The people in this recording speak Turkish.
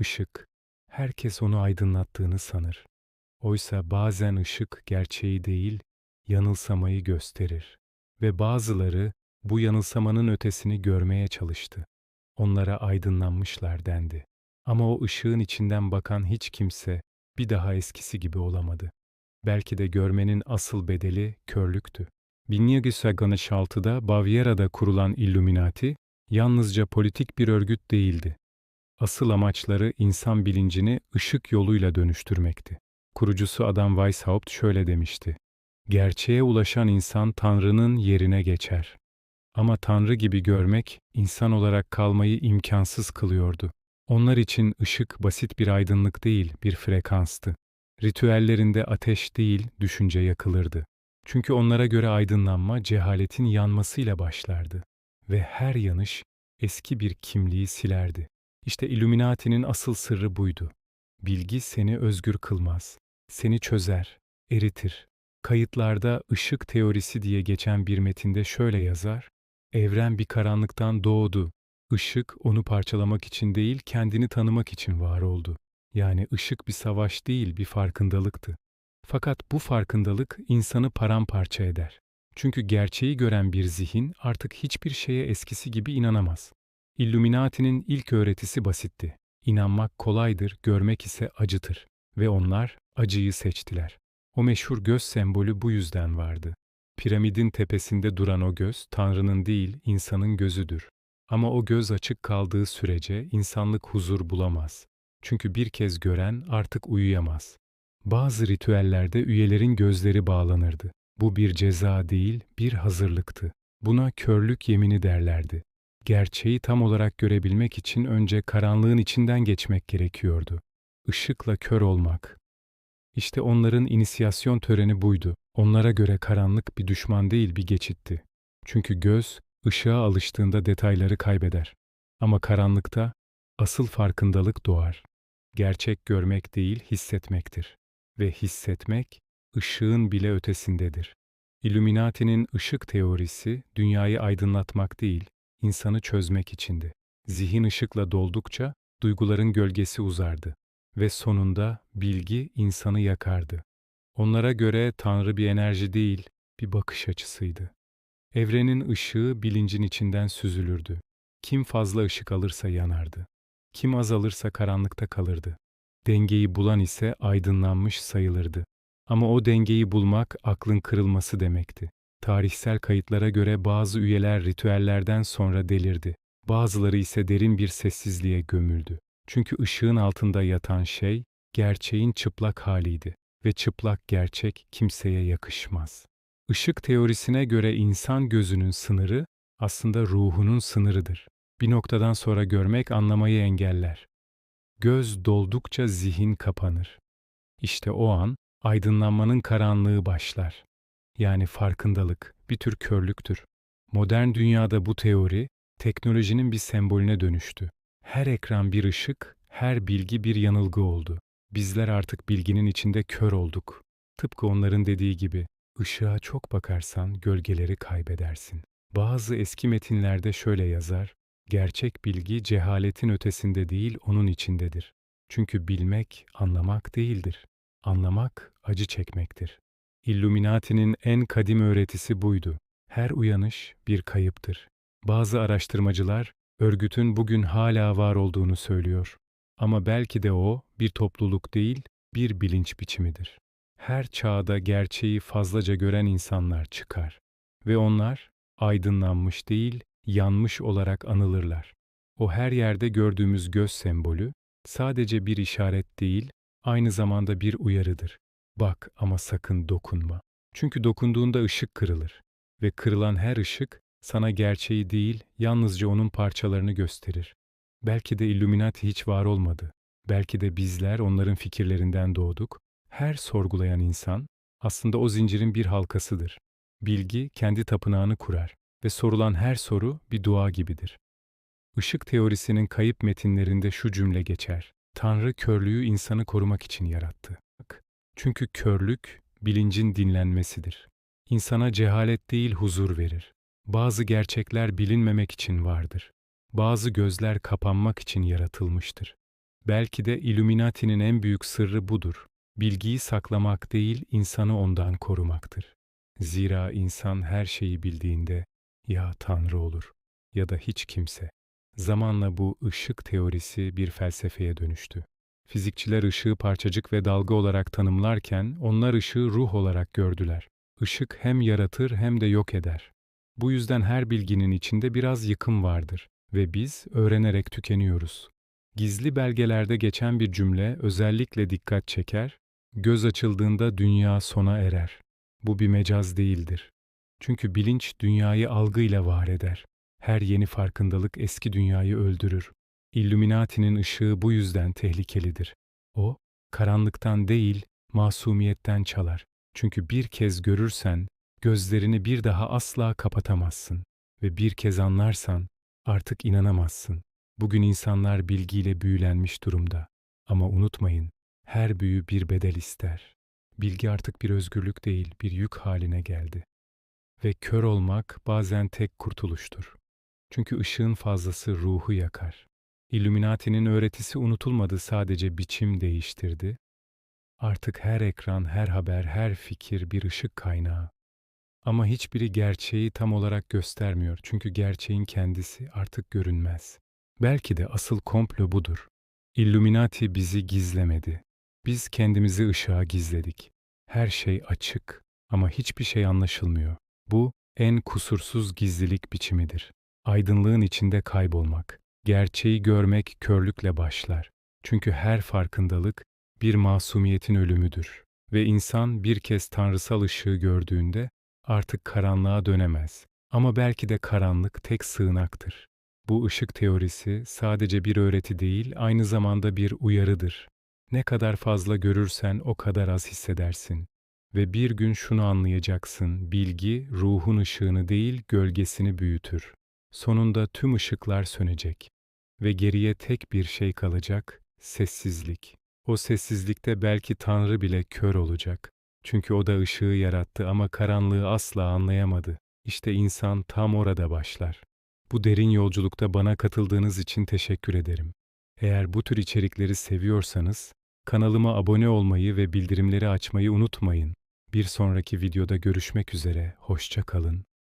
Işık, herkes onu aydınlattığını sanır. Oysa bazen ışık gerçeği değil, yanılsamayı gösterir. Ve bazıları bu yanılsamanın ötesini görmeye çalıştı. Onlara aydınlanmışlar dendi. Ama o ışığın içinden bakan hiç kimse bir daha eskisi gibi olamadı. Belki de görmenin asıl bedeli körlüktü. 1766'da Bavyera'da kurulan Illuminati, yalnızca politik bir örgüt değildi. Asıl amaçları insan bilincini ışık yoluyla dönüştürmekti. Kurucusu Adam Weishaupt şöyle demişti. Gerçeğe ulaşan insan Tanrı'nın yerine geçer. Ama Tanrı gibi görmek, insan olarak kalmayı imkansız kılıyordu. Onlar için ışık basit bir aydınlık değil, bir frekanstı. Ritüellerinde ateş değil, düşünce yakılırdı. Çünkü onlara göre aydınlanma cehaletin yanmasıyla başlardı ve her yanış eski bir kimliği silerdi. İşte Illuminati'nin asıl sırrı buydu. Bilgi seni özgür kılmaz, seni çözer, eritir. Kayıtlarda ışık teorisi diye geçen bir metinde şöyle yazar: Evren bir karanlıktan doğdu. Işık onu parçalamak için değil, kendini tanımak için var oldu. Yani ışık bir savaş değil, bir farkındalıktı. Fakat bu farkındalık insanı paramparça eder. Çünkü gerçeği gören bir zihin artık hiçbir şeye eskisi gibi inanamaz. Illuminati'nin ilk öğretisi basitti. İnanmak kolaydır, görmek ise acıtır. Ve onlar acıyı seçtiler. O meşhur göz sembolü bu yüzden vardı. Piramidin tepesinde duran o göz, Tanrı'nın değil, insanın gözüdür. Ama o göz açık kaldığı sürece insanlık huzur bulamaz. Çünkü bir kez gören artık uyuyamaz. Bazı ritüellerde üyelerin gözleri bağlanırdı. Bu bir ceza değil, bir hazırlıktı. Buna körlük yemini derlerdi. Gerçeği tam olarak görebilmek için önce karanlığın içinden geçmek gerekiyordu. Işıkla kör olmak. İşte onların inisiyasyon töreni buydu. Onlara göre karanlık bir düşman değil bir geçitti. Çünkü göz, ışığa alıştığında detayları kaybeder. Ama karanlıkta asıl farkındalık doğar. Gerçek görmek değil, hissetmektir. Ve hissetmek, ışığın bile ötesindedir. Illuminati'nin ışık teorisi, dünyayı aydınlatmak değil, insanı çözmek içindi. Zihin ışıkla doldukça, duyguların gölgesi uzardı. Ve sonunda bilgi insanı yakardı. Onlara göre Tanrı bir enerji değil, bir bakış açısıydı. Evrenin ışığı bilincin içinden süzülürdü. Kim fazla ışık alırsa yanardı. Kim az alırsa karanlıkta kalırdı. Dengeyi bulan ise aydınlanmış sayılırdı. Ama o dengeyi bulmak aklın kırılması demekti. Tarihsel kayıtlara göre bazı üyeler ritüellerden sonra delirdi. Bazıları ise derin bir sessizliğe gömüldü. Çünkü ışığın altında yatan şey gerçeğin çıplak haliydi ve çıplak gerçek kimseye yakışmaz. Işık teorisine göre insan gözünün sınırı aslında ruhunun sınırıdır. Bir noktadan sonra görmek anlamayı engeller. Göz doldukça zihin kapanır. İşte o an aydınlanmanın karanlığı başlar. Yani farkındalık, bir tür körlüktür. Modern dünyada bu teori teknolojinin bir sembolüne dönüştü. Her ekran bir ışık, her bilgi bir yanılgı oldu. Bizler artık bilginin içinde kör olduk. Tıpkı onların dediği gibi, ışığa çok bakarsan gölgeleri kaybedersin. Bazı eski metinlerde şöyle yazar, gerçek bilgi cehaletin ötesinde değil onun içindedir. Çünkü bilmek anlamak değildir. Anlamak acı çekmektir. Illuminati'nin en kadim öğretisi buydu. Her uyanış bir kayıptır. Bazı araştırmacılar örgütün bugün hala var olduğunu söylüyor. Ama belki de o bir topluluk değil, bir bilinç biçimidir. Her çağda gerçeği fazlaca gören insanlar çıkar ve onlar aydınlanmış değil, yanmış olarak anılırlar. O her yerde gördüğümüz göz sembolü sadece bir işaret değil, aynı zamanda bir uyarıdır. Bak ama sakın dokunma. Çünkü dokunduğunda ışık kırılır ve kırılan her ışık sana gerçeği değil, yalnızca onun parçalarını gösterir. Belki de Illuminati hiç var olmadı. Belki de bizler onların fikirlerinden doğduk. Her sorgulayan insan aslında o zincirin bir halkasıdır. Bilgi kendi tapınağını kurar ve sorulan her soru bir dua gibidir. Işık teorisinin kayıp metinlerinde şu cümle geçer. Tanrı körlüğü insanı korumak için yarattı. Çünkü körlük bilincin dinlenmesidir. İnsana cehalet değil huzur verir. Bazı gerçekler bilinmemek için vardır. Bazı gözler kapanmak için yaratılmıştır. Belki de Illuminati'nin en büyük sırrı budur. Bilgiyi saklamak değil, insanı ondan korumaktır. Zira insan her şeyi bildiğinde ya Tanrı olur ya da hiç kimse. Zamanla bu ışık teorisi bir felsefeye dönüştü. Fizikçiler ışığı parçacık ve dalga olarak tanımlarken onlar ışığı ruh olarak gördüler. Işık hem yaratır hem de yok eder. Bu yüzden her bilginin içinde biraz yıkım vardır ve biz öğrenerek tükeniyoruz. Gizli belgelerde geçen bir cümle özellikle dikkat çeker, göz açıldığında dünya sona erer. Bu bir mecaz değildir. Çünkü bilinç dünyayı algıyla var eder. Her yeni farkındalık eski dünyayı öldürür. Illuminati'nin ışığı bu yüzden tehlikelidir. O, karanlıktan değil, masumiyetten çalar. Çünkü bir kez görürsen, gözlerini bir daha asla kapatamazsın. Ve bir kez anlarsan, artık inanamazsın. Bugün insanlar bilgiyle büyülenmiş durumda. Ama unutmayın, her büyü bir bedel ister. Bilgi artık bir özgürlük değil, bir yük haline geldi. Ve kör olmak bazen tek kurtuluştur. Çünkü ışığın fazlası ruhu yakar. Illuminati'nin öğretisi unutulmadı sadece biçim değiştirdi. Artık her ekran, her haber, her fikir bir ışık kaynağı. Ama hiçbiri gerçeği tam olarak göstermiyor çünkü gerçeğin kendisi artık görünmez. Belki de asıl komplo budur. Illuminati bizi gizlemedi. Biz kendimizi ışığa gizledik. Her şey açık ama hiçbir şey anlaşılmıyor. Bu en kusursuz gizlilik biçimidir. Aydınlığın içinde kaybolmak. Gerçeği görmek körlükle başlar. Çünkü her farkındalık bir masumiyetin ölümüdür. Ve insan bir kez tanrısal ışığı gördüğünde artık karanlığa dönemez. Ama belki de karanlık tek sığınaktır. Bu ışık teorisi sadece bir öğreti değil, aynı zamanda bir uyarıdır. Ne kadar fazla görürsen o kadar az hissedersin. Ve bir gün şunu anlayacaksın, bilgi ruhun ışığını değil gölgesini büyütür. Sonunda tüm ışıklar sönecek. Ve geriye tek bir şey kalacak, sessizlik. O sessizlikte belki Tanrı bile kör olacak. Çünkü o da ışığı yarattı ama karanlığı asla anlayamadı. İşte insan tam orada başlar. Bu derin yolculukta bana katıldığınız için teşekkür ederim. Eğer bu tür içerikleri seviyorsanız, kanalıma abone olmayı ve bildirimleri açmayı unutmayın. Bir sonraki videoda görüşmek üzere, hoşça kalın.